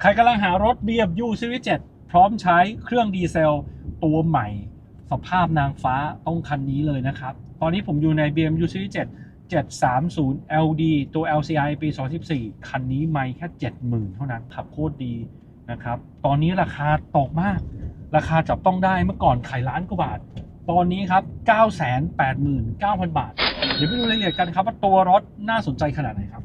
ใครกำลังหารถ BMW Series 7 พร้อมใช้เครื่องดีเซลตัวใหม่ สภาพนางฟ้าต้องคันนี้เลยนะครับ ตอนนี้ผมอยู่ใน BMW Series 7 730 LD ตัว LCI ปี 2014 คันนี้ไม่แค่ 70,000 เท่านั้นขับโคตรดีนะครับ ตอนนี้ราคาตกมาก ราคาจับต้องได้เมื่อก่อนขายล้านกว่าบาท ตอนนี้ครับ 989,000 บาท เดี๋ยวไปดูรายละเอียดกันครับว่าตัวรถน่าสนใจขนาดไหนครับ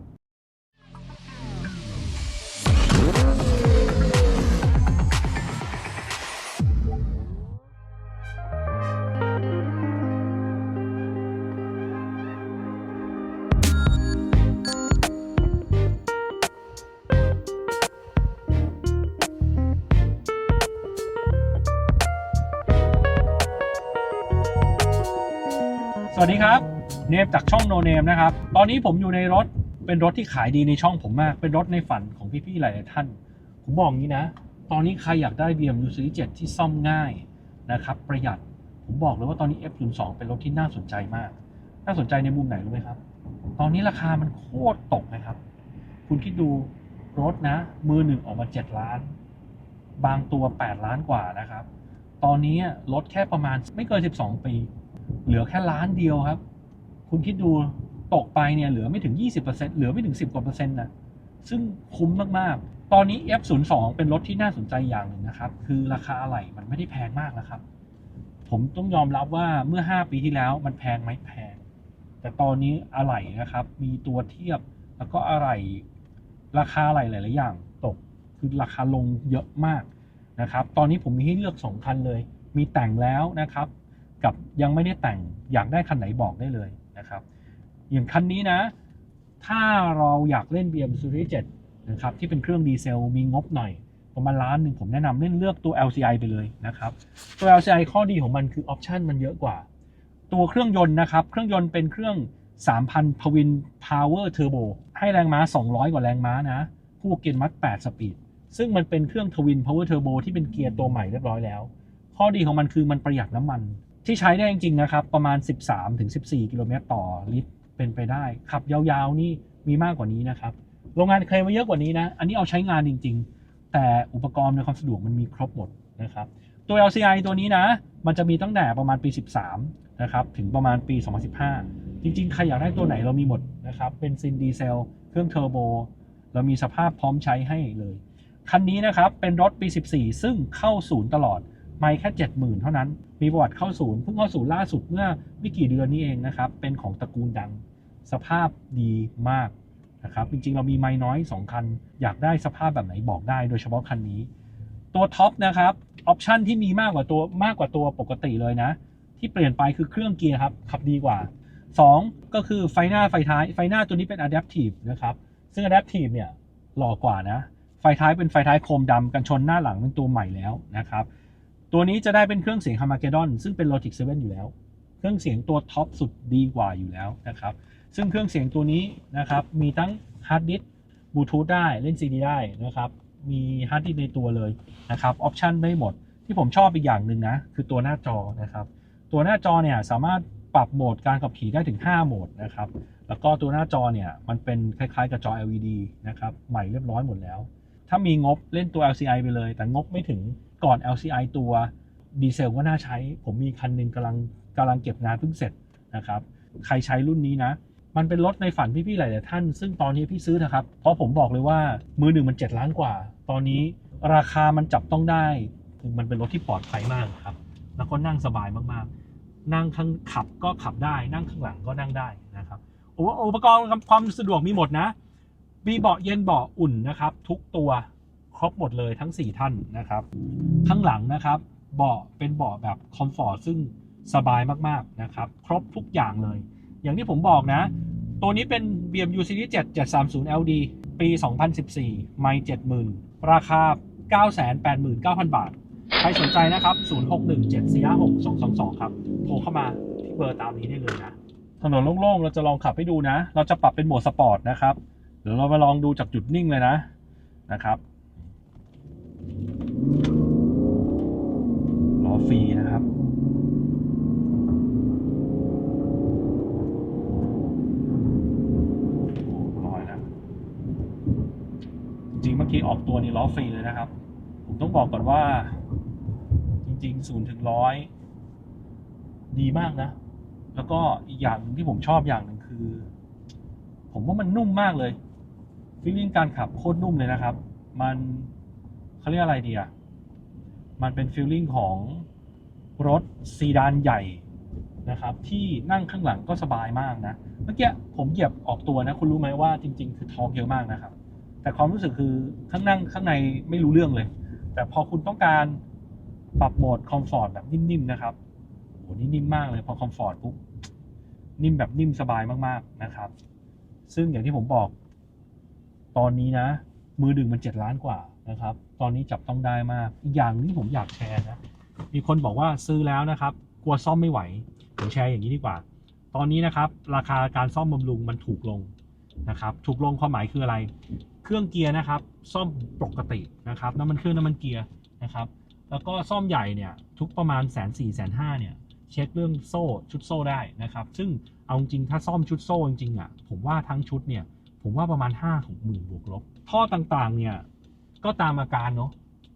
วัสดีครับ เนมจากช่องโนเนมนะครับ ตอนนี้ผมอยู่ในรถ เป็นรถที่ขายดีในช่องผมมาก เป็นรถในฝันของพี่ๆหลายๆท่าน ผมบอกงี้นะ ตอนนี้ใครอยากได้ BMW Series 7ที่ซ่อมง่ายนะครับ ประหยัด ผมบอกเลยว่าตอนนี้ F02 เป็นรถที่น่าสนใจมาก น่าสนใจในมุมไหนรู้ไหมครับ ตอนนี้ราคามันโคตรตกนะครับ คุณคิดดูรถนะ มือหนึ่งออกมา 7 ล้าน บางตัว 8 ล้านกว่านะครับ ตอนนี้ลดแค่ประมาณไม่เกิน 12 ปี เหลือแค่ล้านเดียวครับ คุณคิดดูตกไปเนี่ยเหลือไม่ถึง 20%เหลือไม่ถึง 10กว่าเปอร์เซ็นต์นะซึ่งคุ้มมากๆ ตอนนี้ F02 เป็นรถที่น่าสนใจอย่างหนึ่งนะครับ คือราคาอะไหล่มันไม่ได้แพงมากนะครับ ผมต้องยอมรับว่าเมื่อ 5 ปีที่แล้วมันแพงไหมแพง แต่ตอนนี้อะไหล่นะครับ มีตัวเทียบแล้วก็อะไหล่ราคาอะไหล่หลายๆอย่างตก คือราคาลงเยอะมากนะครับ ตอนนี้ผมมีให้เลือก 2 คันเลย มีแต่งแล้วนะครับ กับยังไม่ได้แต่งอยากได้คันไหนบอกได้เลยนะครับ อย่างคันนี้นะ ถ้าเราอยากเล่น BM Series 7นะครับที่เป็นเครื่องดีเซลมีงบหน่อยประมาณล้านหนึ่งผมแนะนำเล่นเลือกตัว LCI ไปเลยนะครับ ตัว LCI ข้อดีของมันคือออปชันมันเยอะกว่า ตัวเครื่องยนต์นะครับ เครื่องยนต์เป็นเครื่อง 3,000 พวิน Power Turbo ให้แรงม้า 200 กว่าแรงม้านะคู่เกียร์มัด 8 สปีด ซึ่งมันเป็นเครื่องทวิน Power Turbo ที่เป็นเกียร์ตัวใหม่เรียบร้อยแล้ว ข้อดีของมันคือมันประหยัดน้ำมัน ที่ใช้ได้จริงๆนะครับ ประมาณ 13-14 กิโลเมตรต่อลิตรเป็นไปได้ ขับยาวๆนี่มีมากกว่านี้นะครับ โรงงานเคลมมาเยอะกว่านี้นะ อันนี้เอาใช้งานจริง ๆ แต่อุปกรณ์ในความสะดวกมันมีครบหมดนะครับ ตัว LCI ตัวนี้นะ มันจะมีตั้งแต่ประมาณปี 13 นะครับ ถึงประมาณปี 2015 จริงๆ ใครอยากได้ตัวไหนเรามีหมดนะครับ เป็นซินดีเซล เครื่องเทอร์โบ เรามีสภาพพร้อมใช้ให้เลย คันนี้นะครับ เป็นรถปี 14 ซึ่งเข้าศูนย์ตลอด ไม่แค่ 70,000 เท่านั้น มีประวัติเข้าศูนย์เพิ่งเข้าศูนย์ล่าสุดเมื่อไม่กี่เดือนนี้เองนะครับ เป็นของตระกูลดัง สภาพดีมากนะครับ จริงๆ เรามีไม้น้อย 2 คัน อยากได้สภาพแบบไหนบอกได้ โดยเฉพาะคันนี้ ตัวท็อปนะครับออปชันที่มีมากกว่าตัวมากกว่าตัวปกติเลยนะ ที่เปลี่ยนไปคือเครื่องเกียร์ครับขับดีกว่า 2 ก็คือไฟหน้าไฟท้ายไฟหน้าตัวนี้เป็น Adaptive นะครับซึ่ง Adaptive เนี่ยหล่อกว่านะไฟท้ายเป็นไฟท้ายโครมดำกันชนหน้าหลังเป็นตัวใหม่แล้วนะครับ ตัวนี้จะได้เป็นเครื่องเสียง h a r m a g e d d o n ซึ่งเป็น Logic 7 อยู่แล้ว เครื่องเสียงตัวท็อปสุดดีกว่าอยู่แล้วนะครับ ซึ่งเครื่องเสียงตัวนี้นะครับมีทั้งฮาร์ดดิสก์บลูทูธได้เล่น CD ได้นะครับ มีฮาร์ดดิสก์ในตัวเลยนะครับออปชันได้หมด ที่ผมชอบอีกอย่างหนึ่งนะ คือตัวหน้าจอนะครับ ตัวหน้าจอเนี่ยสามารถปรับโหมดการขับขี่ได้ถึง 5 โหมดนะครับ แล้วก็ตัวหน้าจอเนี่ยมันเป็นคล้ายๆกับจอ LED นะครับ ใหม่เรียบร้อยหมดแล้ว ถ้ามีงบเล่นตัว LCI ไปเลย แต่งบไม่ถึง ก่อน LCI ตัวดีเซลก็น่าใช้ ผมมีคันหนึ่งกำลังกำลังเก็บงานเพิ่งเสร็จนะครับ ใครใช้รุ่นนี้นะ มันเป็นรถในฝันพี่ๆหลายๆท่าน ซึ่งตอนนี้พี่ซื้อนะครับ เพราะผมบอกเลยว่ามือหนึ่งมัน 7 ล้านกว่า ตอนนี้ราคามันจับต้องได้ มันเป็นรถที่ปลอดภัยมากครับ แล้วก็นั่งสบายมากๆ นั่งข้างขับก็ขับได้ นั่งข้างหลังก็นั่งได้นะครับอุปอุปกรณ์ความสะดวกมีหมดนะ มีเบาะเย็นเบาะอุ่นนะครับ ทุกตัว ครบหมดเลยทั้ง 4 ท่านนะครับ ข้างหลังนะครับเบาะเป็นเบาะแบบคอมฟอร์ตซึ่งสบายมากๆนะครับ ครบทุกอย่างเลย อย่างที่ผมบอกนะ ตัวนี้เป็น BMW Series 7 730 LD ปี 2014 ไม่ 70,000 ราคา 989,000 บาท ใครสนใจนะครับ 0617456222 ครับ โทรเข้ามาที่เบอร์ตามนี้ได้เลยนะ ถนนโล่งๆ เราจะลองขับให้ดูนะ เราจะปรับเป็นโหมดสปอร์ตนะครับ เดี๋ยวเรามาลองดูจากจุดนิ่งเลยนะนะครับ ล้อฟรีนะครับ โอ้ลอยนะจริงเมื่อกี้ออกตัวนี่ล้อฟรีเลยนะครับ ผมต้องบอกก่อนว่า จริงๆศูนย์ถึงร้อยดีมากนะ แล้วก็อีกอย่างนึงที่ผมชอบอย่างหนึ่งคือ ผมว่ามันนุ่มมากเลยฟีลลิ่งการขับโคตรนุ่มเลยนะครับ มัน เขาเรียกอะไรดีอะ มันเป็นฟีลลิ่งของรถซีดานใหญ่นะครับที่นั่งข้างหลังก็สบายมากนะ เมื่อกี้ผมเหยียบออกตัวนะคุณรู้ไหมว่าจริง ๆ คือท้อร์กเยอะมากนะครับ แต่ความรู้สึกคือข้างนั่งข้างในไม่รู้เรื่องเลย แต่พอคุณต้องการปรับโหมดคอมฟอร์ตแบบนิ่มๆนะครับโหนี่นิ่มมากเลยพอคอมฟอร์ตปุ๊บนิ่มแบบนิ่มสบายมากๆนะครับ ซึ่งอย่างที่ผมบอก ตอนนี้นะ มือดึงมันเจ็ดล้านกว่า นะครับ ตอนนี้จับต้องได้มาก อีกอย่างที่ผมอยากแชร์นะ มีคนบอกว่าซื้อแล้วนะครับ กลัวซ่อมไม่ไหว ผมแชร์อย่างนี้ดีกว่า ตอนนี้นะครับ ราคาการซ่อมบำรุงมันถูกลงนะครับ ถูกลงความหมายคืออะไร เครื่องเกียร์นะครับ ซ่อมปกตินะครับ น้ำมันเครื่องน้ำมันเกียร์นะครับ แล้วก็ซ่อมใหญ่เนี่ย ทุกประมาณแสนสี่แสนห้าเนี่ยเช็คเรื่องโซ่ชุดโซ่ได้นะครับ ซึ่งเอาจริงถ้าซ่อมชุดโซ่จริงๆอะผมว่าทั้งชุดเนี่ยผมว่าประมาณ5้าถึงหมื่นบวกลบท่อต่างๆเนี่ย ก็ตามอาการเนาะ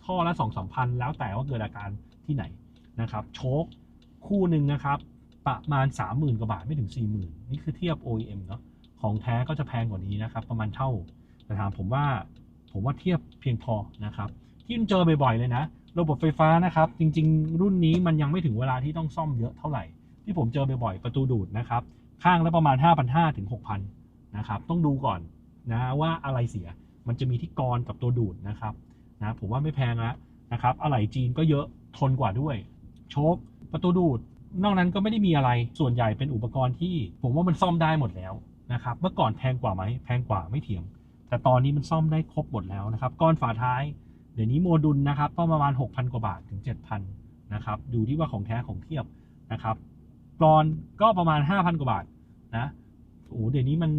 ท่อละสองสามพันแล้วแต่ว่าเกิดอาการที่ไหนนะครับ โชคคู่หนึ่งนะครับ ประมาณ 30,000กว่าบาทไม่ถึง 40,000 นี่คือเทียบ OEM เนาะของแท้ก็จะแพงกว่านี้นะครับ ประมาณเท่าแต่ถามผมว่าผมว่าเทียบเพียงพอนะครับ ที่เจอบ่อยๆเลยนะ ระบบไฟฟ้านะครับ จริง ๆ รุ่นนี้มันยังไม่ถึงเวลาที่ต้องซ่อมเยอะเท่าไหร่ ที่ผมเจอบ่อยๆประตูดูดนะครับ ข้างละประมาณ 5,500ถึง6,000นะครับต้องดูก่อนนะว่าอะไรเสีย มันจะมีที่กรกับตัวดูดนะครับนะผมว่าไม่แพงล้วนะครับอะไหล่จีนก็เยอะทนกว่าด้วย โชคประตูดูด นอกนั้นก็ไม่ได้มีอะไรส่วนใหญ่เป็นอุปกรณ์ที่ ผมว่ามันซ่อมได้หมดแล้วนะครับเมื่อก่อนแพงกว่าไหมแพงกว่าไม่เถียง แต่ตอนนี้มันซ่อมได้ครบหมดแล้วนะครับก้อนฝาท้ายเดี๋ยวนี้โมดุลนะครับก็ประมาณ 6,000 กว่าบาทถึง 7,000นะครับดูที่ว่าของแท้ของเทียบนะครับกรอนก็ประมาณ 5,000 กว่าบาทนะโอ้เดี๋ยวนี้มัน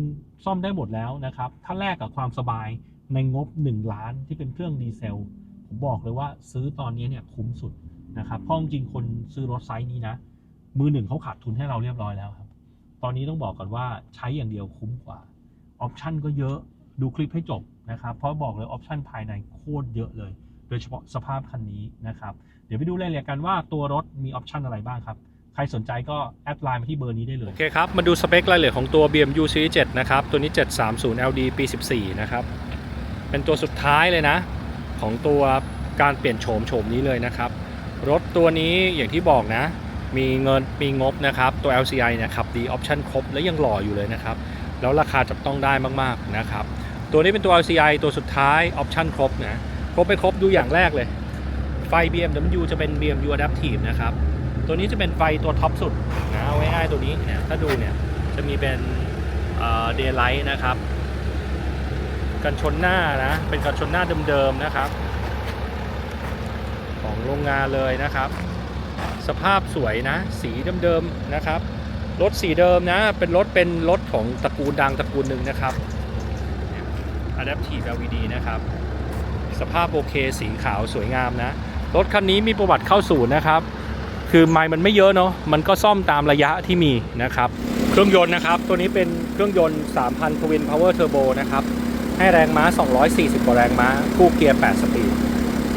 ซ่อมได้หมดแล้วนะครับ ถ้าแลกกับความสบาย ในงบ 1 ล้านที่เป็นเครื่องดีเซล ผมบอกเลยว่าซื้อตอนนี้เนี่ยคุ้มสุดนะครับเพราะจริงคนซื้อรถไซส์นี้นะ มือหนึ่งเขาขาดทุนให้เราเรียบร้อยแล้วครับ ตอนนี้ต้องบอกก่อนว่าใช้อย่างเดียวคุ้มกว่าออปชันก็เยอะดูคลิปให้จบนะครับ เพราะบอกเลยออปชันภายในโคตรเยอะเลย โดยเฉพาะสภาพคันนี้นะครับ เดี๋ยวไปดูรายละเอียดกันว่าตัวรถมีออปชันอะไรบ้างครับ ใครสนใจก็แอดไลน์มาที่เบอร์นี้ได้เลย โอเคครับ มาดูสเปครายละเอียดของตัว BMW Series 7นะครับ ตัวนี้ 730 LD ปี 14 นะครับ เป็นตัวสุดท้ายเลยนะ ของตัวการเปลี่ยนโฉมโฉมนี้เลยนะครับ รถตัวนี้อย่างที่บอกนะ มีเงินมีงบนะครับ ตัว LCI เนะครับดีออปชันครบและยังหล่ออยู่เลยนะครับ แล้วราคาจับต้องได้มากๆนะครับ ตัวนี้เป็นตัว LCI ตัวสุดท้ายออปชันครบนะครบไปครบดูอย่างแรกเลย ไฟ BMW จะเป็น BMW Adaptive นะครับตัวนี้จะเป็นไฟตัวท็อปสุดนะเอาง่ายๆตัวนี้เนี่ยถ้าดูเนี่ยจะมีเป็นเดย์ไลท์นะครับ กันชนหน้านะ เป็นกันชนหน้าเดิมๆนะครับ ของโรงงานเลยนะครับ สภาพสวยนะ สีเดิมๆนะครับ รถสีเดิมนะ เป็นรถเป็นรถของตระกูลดังตระกูลหนึ่งนะครับ Adaptive LED นะครับ สภาพโอเค สีขาวสวยงามนะ รถคันนี้มีประวัติเข้าศูนย์นะครับ คือไมล์มันไม่เยอะเนาะ มันก็ซ่อมตามระยะที่มีนะครับ เครื่องยนต์นะครับ ตัวนี้เป็นเครื่องยนต์ 3,000 Twin Power Turbo นะครับ ให้แรงม้า 240 กว่าแรงม้าคู่เกียร์ 8 สปีด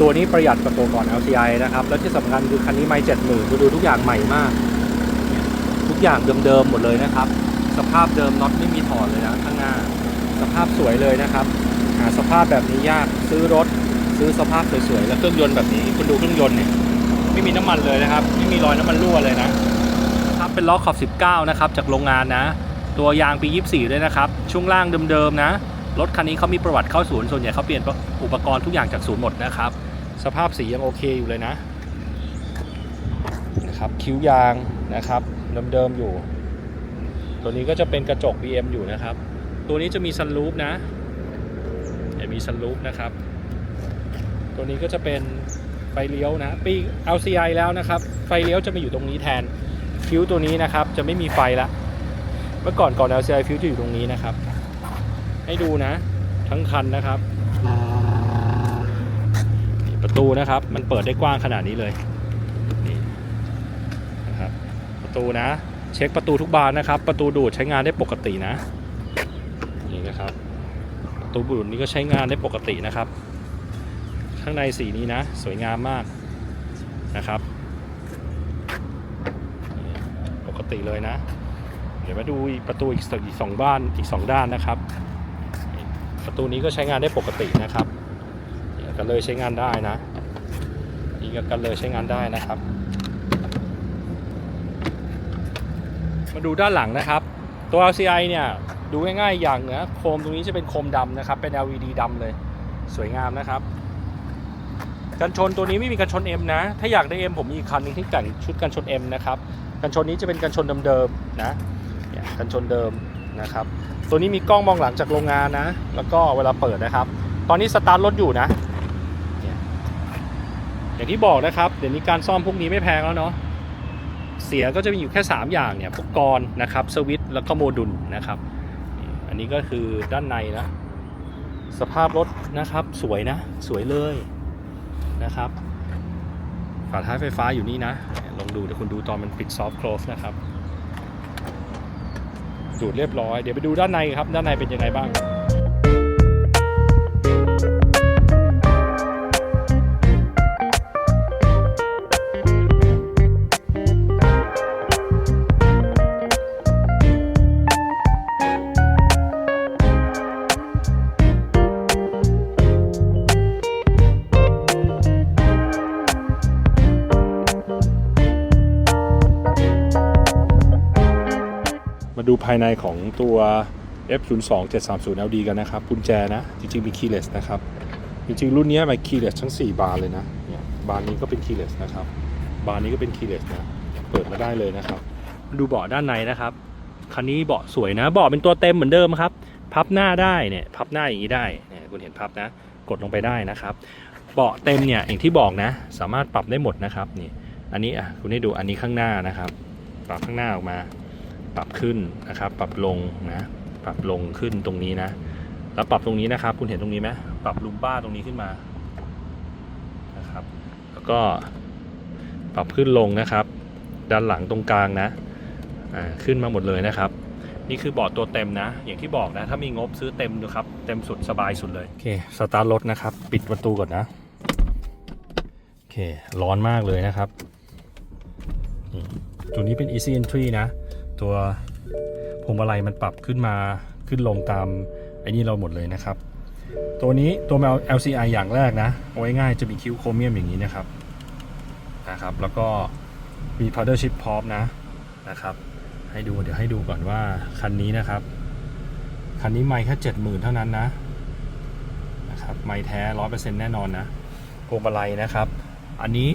ตัวนี้ประหยัดกว่าตัวก่อน LCI นะครับ แล้วที่สำคัญคือคันนี้ไม่70,000ดูดูทุกอย่างใหม่มาก ทุกอย่างเดิมๆหมดเลยนะครับ สภาพเดิมน็อตไม่มีถอดเลยนะข้างหน้า สภาพสวยเลยนะครับ หาสภาพแบบนี้ยากซื้อรถ ซื้อสภาพสวยๆ แล้วเครื่องยนต์แบบนี้คุณดูเครื่องยนต์เนี่ยไม่มีน้ำมันเลยนะครับ ไม่มีรอยน้ำมันรั่วเลยนะครับเป็นล้อขอบ 19 นะครับจากโรงงานนะ ตัวยางปี 24 ด้วยนะครับ ช่วงล่างเดิมๆนะ รถคันนี้เขามีประวัติเข้าศูนย์ส่วนใหญ่เขาเปลี่ยนอุปกรณ์ทุกอย่างจากศูนย์หมดนะครับ สภาพสียังโอเคอยู่เลยนะนะครับคิ้วยางนะครับเดิมๆอยู่ ตัวนี้ก็จะเป็นกระจก BM อยู่นะครับ ตัวนี้จะมีซันรูฟนะจะมีซันรูฟนะครับ ตัวนี้ก็จะเป็นไฟเลี้ยวนะปี LCI แล้วนะครับ ไฟเลี้ยวจะมาอยู่ตรงนี้แทนฟิวตัวนี้นะครับจะไม่มีไฟละเมื่อก่อนก่อน LCI ฟิวจะอยู่ตรงนี้นะครับ ให้ดูนะ ทั้งคันนะครับนี่ประตูนะครับ มันเปิดได้กว้างขนาดนี้เลยนี่นะครับประตูนะ เช็คประตูทุกบานนะครับ ประตูดูดใช้งานได้ปกตินะนี่นะครับ ประตูดูดนี้ก็ใช้งานได้ปกตินะครับ ข้างในสีนี้นะ สวยงามมากนะครับนี่ปกติเลยนะ เดี๋ยวมาดูอีกประตูอีกสอีกสองบ้านอีกสองด้านนะครับ ประตูนี้ก็ใช้งานได้ปกตินะครับกันเลยใช้งานได้นะนี่ก็กันเลยใช้งานได้นะครับ มาดูด้านหลังนะครับ ตัว LCI เนี่ยดูง่ายๆอย่างนะโคมตรงนี้จะเป็นโคมดำนะครับเป็น LED ดำเลยสวยงามนะครับ กันชนตัวนี้ไม่มีกันชน M นะ ถ้าอยากได้ M ผมมีอีกคันหนึงที่แต่งชุดกันชน M นะครับ กันชนนี้จะเป็นกันชนเดิมๆนะกันชนเดิมนะครับ ตัวนี้มีกล้องมองหลังจากโรงงานนะ แล้วก็เวลาเปิดนะครับ ตอนนี้สตาร์ทรถอยู่นะ อย่างที่บอกนะครับ เดี๋ยวนี้การซ่อมพวกนี้ไม่แพงแล้วเนาะ เสียก็จะมีอยู่แค่ 3 อย่างเนี่ยพวกกรนะครับ สวิตช์แล้วก็โมดูลนะครับ อันนี้ก็คือด้านในนะ สภาพรถนะครับสวยนะ สวยเลยนะครับ ฝาท้ายไฟฟ้าอยู่นี่นะ ลองดูเดี๋ยวคุณดูตอนมันปิดซอฟต์คลอสนะครับ ดูดเรียบร้อย เดี๋ยวไปดูด้านในครับ ด้านในเป็นยังไงบ้างาดูภายในของตัว F02 730 LD กันนะครับกุญแจนะ จริงๆมี keyless นะครับ จริงๆ รุ่นนี้มา keyless ทั้ง 4 บานเลยนะเนี่ยบานนี้ก็เป็น keyless นะครับ บานนี้ก็เป็น keyless นะ เปิดมาได้เลยนะครับ ดูเบาะด้านในนะครับคันนี้เบาะสวยนะเบาะเป็นตัวเต็มเหมือนเดิมครับ พับหน้าได้เนี่ยพับหน้าอย่างนี้ได้เนี่ยคุณเห็นพับนะ กดลงไปได้นะครับเบาะเต็มเนี่ยอย่างที่บอกนะ สามารถปรับได้หมดนะครับนี่อันนี้อะคุณให้ดูอันนี้ข้างหน้านะครับปรับข้างหน้าออกมา ปรับขึ้นนะครับ ปรับลงนะปรับลงขึ้นตรงนี้นะ แล้วปรับตรงนี้นะครับ คุณเห็นตรงนี้ไหมปรับลุมบ้าตรงนี้ขึ้นมานะครับ แล้วก็ปรับขึ้นลงนะครับ ด้านหลังตรงกลางนะอ่าขึ้นมาหมดเลยนะครับ นี่คือเบาะตัวเต็มนะ อย่างที่บอกนะ ถ้ามีงบซื้อเต็มดูครับ เต็มสุดสบายสุดเลย โอเค สตาร์ทรถนะครับ ปิดประตูก่อนนะ โอเค ร้อนมากเลยนะครับนี่ตัวนี้เป็น easy entry นะ ตัวพวงมาลัยมันปรับขึ้นมาขึ้นลงตามไอ้นี่เราหมดเลยนะครับ ตัวนี้ตัว LCI อย่างแรกนะเอาไว้ง่ายจะมีคิ้วโครเมียมอย่างนี้นะครับนะครับ แล้วก็มี powder chip พร้อมนะนะครับ ให้ดูเดี๋ยวให้ดูก่อนว่าคันนี้นะครับ คันนี้ไม่แค่เจ็ดหมื่นเท่านั้นนะนะครับไม่แท้ร้อยเปอร์เซ็นต์แน่นอนนะพวงมาลัยนะครับ อันนี้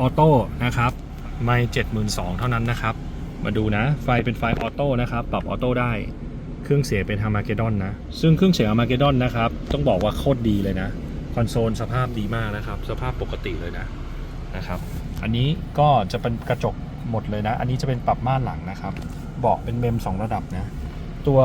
ออโต้นะครับไม่เจ็ดหมื่นสองเท่านั้นนะครับ มาดูนะ ไฟเป็นไฟออโต้นะครับ ปรับออโต้ได้ เครื่องเสียงเป็นฮามาเกดอนนะ ซึ่งเครื่องเสียงฮามาเกดอนนะครับ ต้องบอกว่าโคตรดีเลยนะ คอนโซลสภาพดีมากนะครับ สภาพปกติเลยนะ นะครับ อันนี้ก็จะเป็นกระจกหมดเลยนะ อันนี้จะเป็นปรับม่านหลังนะครับเบาะเป็นเมม 2 ระดับนะ ตัว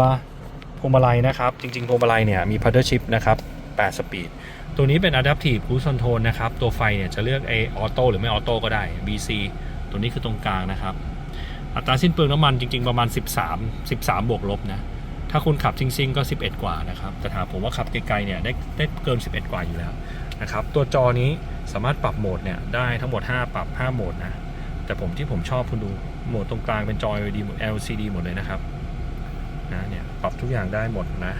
พวงมาลัยนะครับ จริงๆพวงมาลัยเนี่ยมี paddle shift นะครับ8สปีด ตัวนี้เป็น adaptive cruise control นะครับ ตัวไฟเนี่ยจะเลือก A ออโต้หรือไม่ออโต้ก็ได้ BC ตัวนี้คือตรงกลางนะครับ อัตราสิ้นเปลืองน้ำมันจริง ๆ ประมาณ 13 13 บวกลบนะ ถ้าคุณขับซิ่งๆก็ 11 กว่านะครับ แต่ถามผมว่าขับไกลๆเนี่ยได้ได้เกิน 11 กว่าอยู่แล้วนะครับ ตัวจอนี้สามารถปรับโหมดเนี่ยได้ทั้งหมด 5 ปรับ 5 โหมดนะ แต่ผมที่ผมชอบคุณดูโหมดตรงกลางเป็นจอ LED หมด LCD หมดเลยนะครับนะเนี่ยปรับทุกอย่างได้หมดนะ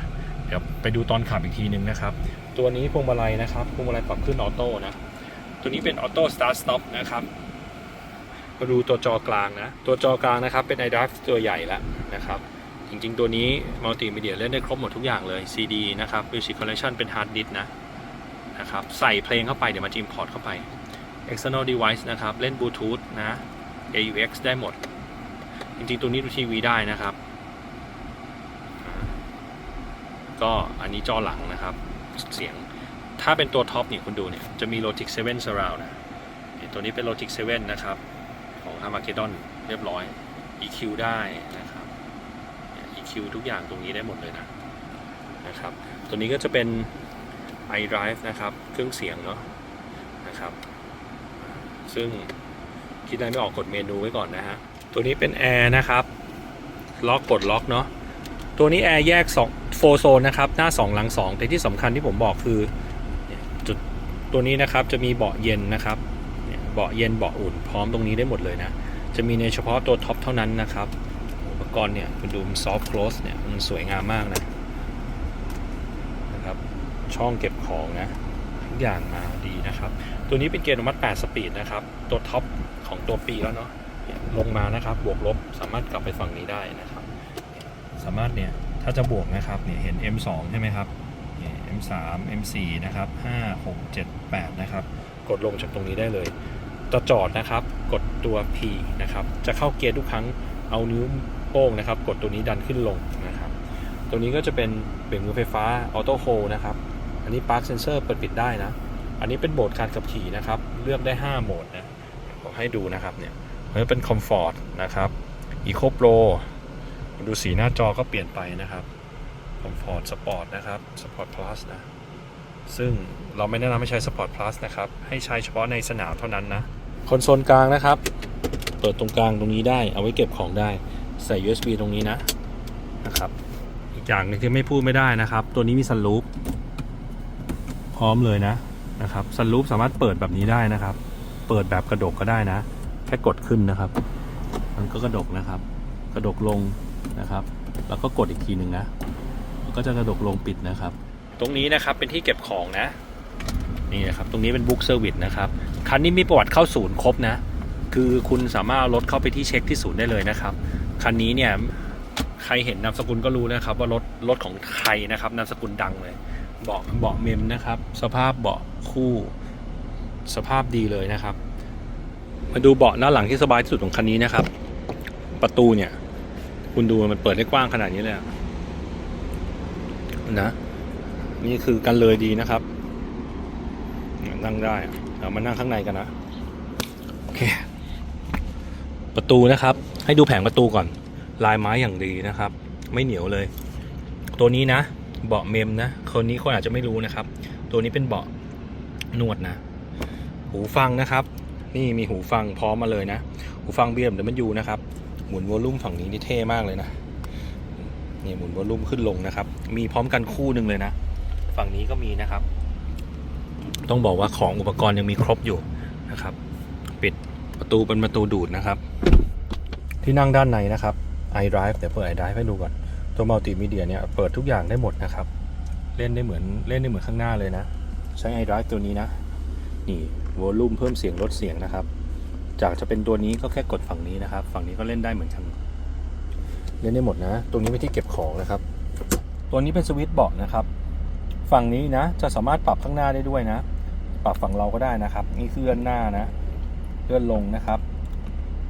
เดี๋ยวไปดูตอนขับอีกทีนึงนะครับ ตัวนี้พวงมาลัยนะครับพวงมาลัยปรับขึ้นออโต้นะ ตัวนี้เป็นออโต้สตาร์ทสต็อปนะครับ มาดูตัวจอกลางนะ ตัวจอกลางนะครับเป็น iDrive ตัวใหญ่แล้วนะครับ จริงๆตัวนี้มัลติมีเดียเล่นได้ครบหมดทุกอย่างเลย CD นะครับ Music Collection เป็น Hard Disk นะนะครับใส่เพลงเข้าไปเดี๋ยวมาจิมพอร์ตเข้าไป External Device นะครับ เล่น Bluetooth นะ AUX ได้หมด จริงๆ ตัวนี้ดูทีวีได้นะครับ ก็อันนี้จอหลังนะครับ เสียงถ้าเป็นตัวท็อปเนี่ยคุณดูเนี่ย จะมี Logic 7 Surround นะเนี่ตัวนี้เป็น Logic 7 นะครับ อง Armageddon เรียบร้อย EQ ได้นะครับ EQ ทุกอย่างตรงนี้ได้หมดเลยนะนะครับ ตัวนี้ก็จะเป็น iDrive นะครับ เครื่องเสียงเนาะนะครับ ซึ่งคิดอะไรไม่ออกกดเมนูไว้ก่อนนะฮะ ตัวนี้เป็นแอร์นะครับ ล็อกกดล็อกเนาะ ตัวนี้แอร์แยก2 4โซนนะครับ หน้า 2 หลัง 2 แต่ที่สำคัญที่ผมบอกคือ จุดตัวนี้นะครับจะมีเบาะเย็นนะครับ เบาะเย็นเบาะอุ่นพร้อมตรงนี้ได้หมดเลยนะ จะมีในเฉพาะตัวท็อปเท่านั้นนะครับอุปกรณ์เนี่ยคุณดูมันซอฟต์คลอสเนี่ยมันสวยงามมากนะนะครับช่องเก็บของนะทุกอย่างมาดีนะครับ ตัวนี้เป็นเกียร์อนุมัติ 8 สปีดนะครับ ตัวท็อปของตัวปีแล้วเนาะลงมานะครับบวกลบสามารถกลับไปฝั่งนี้ได้นะครับ สามารถเนี่ยถ้าจะบวกนะครับเนี่ยเห็น M2 ใช่ไหมครับ M3 M4 นะครับ5 6 7 8 นะครับ กดลงจากตรงนี้ได้เลย จะจอดนะครับ กดตัว P นะครับ จะเข้าเกียร์ทุกครั้งเอานิ้วโป้งนะครับ กดตัวนี้ดันขึ้นลงนะครับ ตัวนี้ก็จะเป็นเบรกมือไฟฟ้าออโต้โฮนะครับ อันนี้ปาร์คเซนเซอร์เปิดปิดได้นะ อันนี้เป็นโหมดการขับขี่นะครับ เลือกได้ 5 โหมดนะผมให้ดูนะครับเนี่ยอันเป็นคอมฟอร์ตนะครับ Eco Pro ดูสีหน้าจอก็เปลี่ยนไปนะครับ Comfort Sport นะครับ Sport Plus นะซึ่งเราไม่แนะนำให้ใช้ Sport Plus นะครับ ให้ใช้เฉพาะในสนามเท่านั้นนะ คอนโซลกลางนะครับ เปิดตรงกลางตรงนี้ได้ เอาไว้เก็บของได้ใส่ USB ตรงนี้นะนะครับ อีกอย่างนึงที่ไม่พูดไม่ได้นะครับ ตัวนี้มีซันรูปพร้อมเลยนะนะครับซันรูปสามารถเปิดแบบนี้ได้นะครับ เปิดแบบกระดกก็ได้นะ แค่กดขึ้นนะครับ มันก็กระดกนะครับ กระดกลงนะครับ แล้วก็กดอีกทีหนึ่งนะมันก็จะกระดกลงปิดนะครับ ตรงนี้นะครับเป็นที่เก็บของนะ นี่นะครับตรงนี้เป็นบุ๊กเซอร์วิสนะครับคันนี้มีประวัติเข้าศูนย์ครบนะ คือคุณสามารถเอารถเข้าไปที่เช็คที่ศูนย์ได้เลยนะครับคันนี้เนี่ยใครเห็นนามสกุลก็รู้นะครับว่ารถรถของใครนะครับนามสกุลดังเลยเบาะเบาะเมมนะครับ สภาพเบาะคู่สภาพดีเลยนะครับ มาดูเบาะหน้าหลังที่สบายที่สุดของคันนี้นะครับ ประตูเนี่ย คุณดูมันเปิดได้กว้างขนาดนี้เลยนะนี่คือกันเลยดีนะครับ นั่งได้เรามานั่งข้างในกันนะ โอเค ประตูนะครับ ให้ดูแผงประตูก่อน ลายไม้อย่างดีนะครับ ไม่เหนียวเลย ตัวนี้นะ เบาะเมมนะ คนนี้คนอาจจะไม่รู้นะครับ ตัวนี้เป็นเบาะนวดนะ หูฟังนะครับ นี่มีหูฟังพร้อมมาเลยนะ หูฟังเบียมเดี๋ยวมันยูนะครับ หมุนวอลลุ่มฝั่งนี้นี่เท่มากเลยนะนี่หมุนวอลลุ่มขึ้นลงนะครับ มีพร้อมกันคู่หนึ่งเลยนะ ฝั่งนี้ก็มีนะครับ ต้องบอกว่าของอุปกรณ์ยังมีครบอยู่นะครับ ปิดประตูเป็นประตูดูดนะครับ ที่นั่งด้านในนะครับ iDrive เดี๋ยวเปิด iDrive ให้ดูก่อน ตัวมัลติมีเดียเนี่ยเปิดทุกอย่างได้หมดนะครับ เล่นได้เหมือนเล่นได้เหมือนข้างหน้าเลยนะ ใช้ iDrive ตัวนี้นะ นี่วอลลุ่มเพิ่มเสียงลดเสียงนะครับ จากจะเป็นตัวนี้ก็แค่กดฝั่งนี้นะครับ ฝั่งนี้ก็เล่นได้เหมือนกัน เล่นได้หมดนะ ตรงนี้เป็นที่เก็บของนะครับ ตัวนี้เป็นสวิตช์เบาะนะครับ ฝั่งนี้นะ จะสามารถปรับข้างหน้าได้ด้วยนะ ปรับฝั่งเราก็ได้นะครับ นี่คือเลื่อนหน้านะเลื่อนลงนะครับ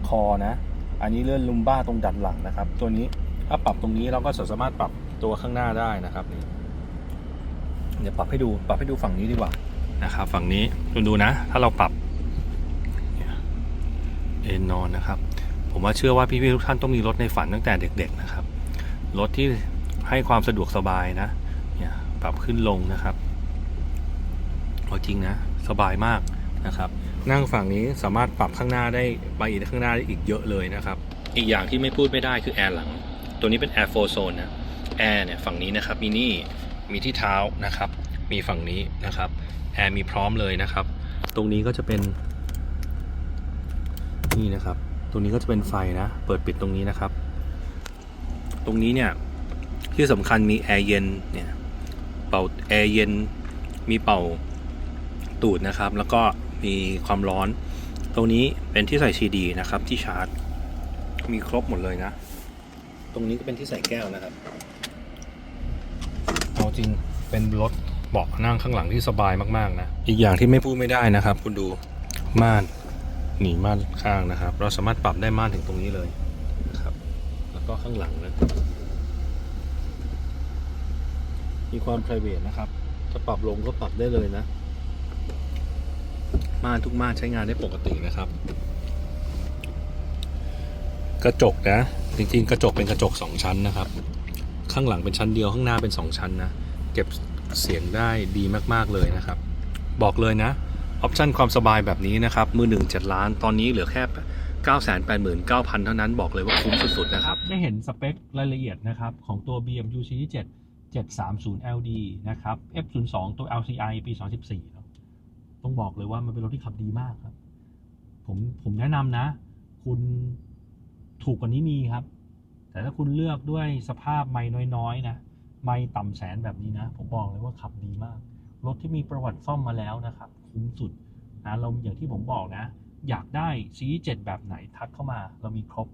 คอนะ อันนี้เลื่อนลุมบ้าตรงดันหลังนะครับ ตัวนี้ถ้าปรับตรงนี้เราก็สามารถปรับตัวข้างหน้าได้นะครับนี่เดี๋ยวปรับให้ดูปรับให้ดูฝั่งนี้ดีกว่านะครับฝั่งนี้คุณดูนะ ถ้าเราปรับเอนนอนนะครับ ผมว่าเชื่อว่าพี่ๆทุกท่านต้องมีรถในฝันตั้งแต่เด็ก ๆนะครับรถที่ให้ความสะดวกสบายนะ ปรับขึ้นลงนะครับเอาจริงนะ สบายมากนะครับ นั่งฝั่งนี้สามารถปรับข้างหน้าได้ไปอีกข้างหน้าได้อีกเยอะเลยนะครับ อีกอย่างที่ไม่พูดไม่ได้คือแอร์หลัง ตัวนี้เป็น Air 4 Zone นะแอร์เนี่ยฝั่งนี้นะครับมีนี่มีที่เท้านะครับ มีฝั่งนี้นะครับแอร์มีพร้อมเลยนะครับ ตรงนี้ก็จะเป็น นี่นะครับ ตรงนี้ก็จะเป็นไฟนะ เปิดปิดตรงนี้นะครับ ตรงนี้เนี่ยที่สำคัญมีแอร์เย็นเนี่ย เป่าแอร์เย็น มีเป่าตูดนะครับ แล้วก็มีความร้อน ตรงนี้เป็นที่ใส่ซีดีนะครับ ที่ชาร์จ มีครบหมดเลยนะ ตรงนี้ก็เป็นที่ใส่แก้วนะครับ เอาจริงเป็นรถเบาะนั่งข้างหลังที่สบายมากๆนะ อีกอย่างที่ไม่พูดไม่ได้นะครับ คุณดูม่านหนีม่านข้างนะครับ เราสามารถปรับได้ม่านถึงตรงนี้เลยนะครับ แล้วก็ข้างหลังนะ มีความ p r i v a t นะครับ จะปรับลงก็ปรับได้เลยนะ ม่านทุกม่านใช้งานได้ปกตินะครับ กระจกนะ จริงๆ กระจกเป็นกระจก 2 ชั้นนะครับ ข้างหลังเป็นชั้นเดียวข้างหน้าเป็น 2 ชั้นนะ เก็บเสียงได้ดีมากๆเลยนะครับ บอกเลยนะ ออปชันความสบายแบบนี้นะครับ มือหนึ่งเจ็ดล้าน ตอนนี้เหลือแค่9 8 9 0 0 0 เท่านั้นบอกเลยว่าคุ้มสุดๆนะครับ ได้เห็นสเปครายละเอียดนะครับ ของตัว BMW Series 7 730 LD นะครับ F02 ตัว LCI ปี 2014เนอะต้องบอกเลยว่ามันเป็นรถที่ขับดีมากครับ ผมผมแนะนำนะ คุณถูกกว่านี้มีครับ แต่ถ้าคุณเลือกด้วยสภาพไม่น้อยๆ นะ ไม่ต่ำแสนแบบนี้นะ ผมบอกเลยว่าขับดีมาก รถที่มีประวัติซ่อมมาแล้วนะครับ คุ้มสุดนะเราอย่างที่ผมบอกนะ อยากได้ซีเจ็ดแบบไหนทักเข้ามาเรามีครบ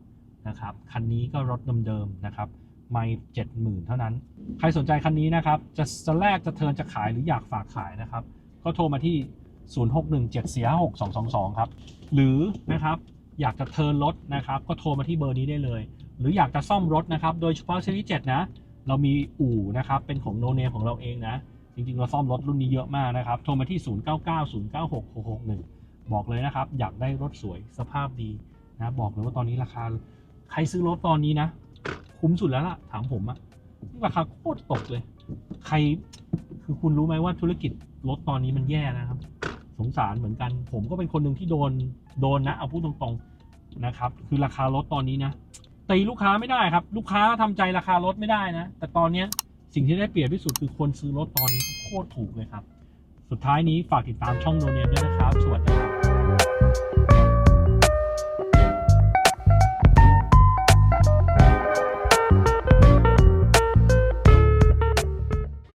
นะครับ คันนี้ก็รถเดิมๆนะครับ ไม่เจ็ดหมื่นเท่านั้น ใครสนใจคันนี้นะครับ จะจะแลกจะเทิร์นจะขายหรืออยากฝากขายนะครับ ก็โทรมาที่ 0617456222 ครับ หรือนะครับอยากจะเทิร์นรถนะครับ ก็โทรมาที่เบอร์นี้ได้เลย หรืออยากจะซ่อมรถนะครับ โดยเฉพาะซีรีส์7นะ เรามีอู่นะครับ เป็นของโนเนมของเราเองนะ จริงๆ เราซ่อมรถรุ่นนี้เยอะมากนะครับ โทรมาที่ 0990966661 บอกเลยนะครับ อยากได้รถสวยสภาพดีนะ บอกเลยว่าตอนนี้ราคา ใครซื้อรถตอนนี้นะ คุ้มสุดแล้วล่ะ ถามผมอะราคาโคตรตกเลย ใครคือคุณรู้ไหมว่าธุรกิจรถตอนนี้มันแย่นะครับ สงสารเหมือนกัน ผมก็เป็นคนหนึ่งที่โดนโดนนะเอาพูดตรงๆนะครับ คือราคารถตอนนี้นะตีลูกค้าไม่ได้ครับ ลูกค้าทำใจราคารถไม่ได้นะ แต่ตอนเนี้ยสิ่งที่ได้เปรียบที่สุดคือคนซื้อรถตอนนี้โคตรถูกเลยครับ สุดท้ายนี้ฝากติดตามช่องโนเนียด้วยนะครับ สวัสดีครับ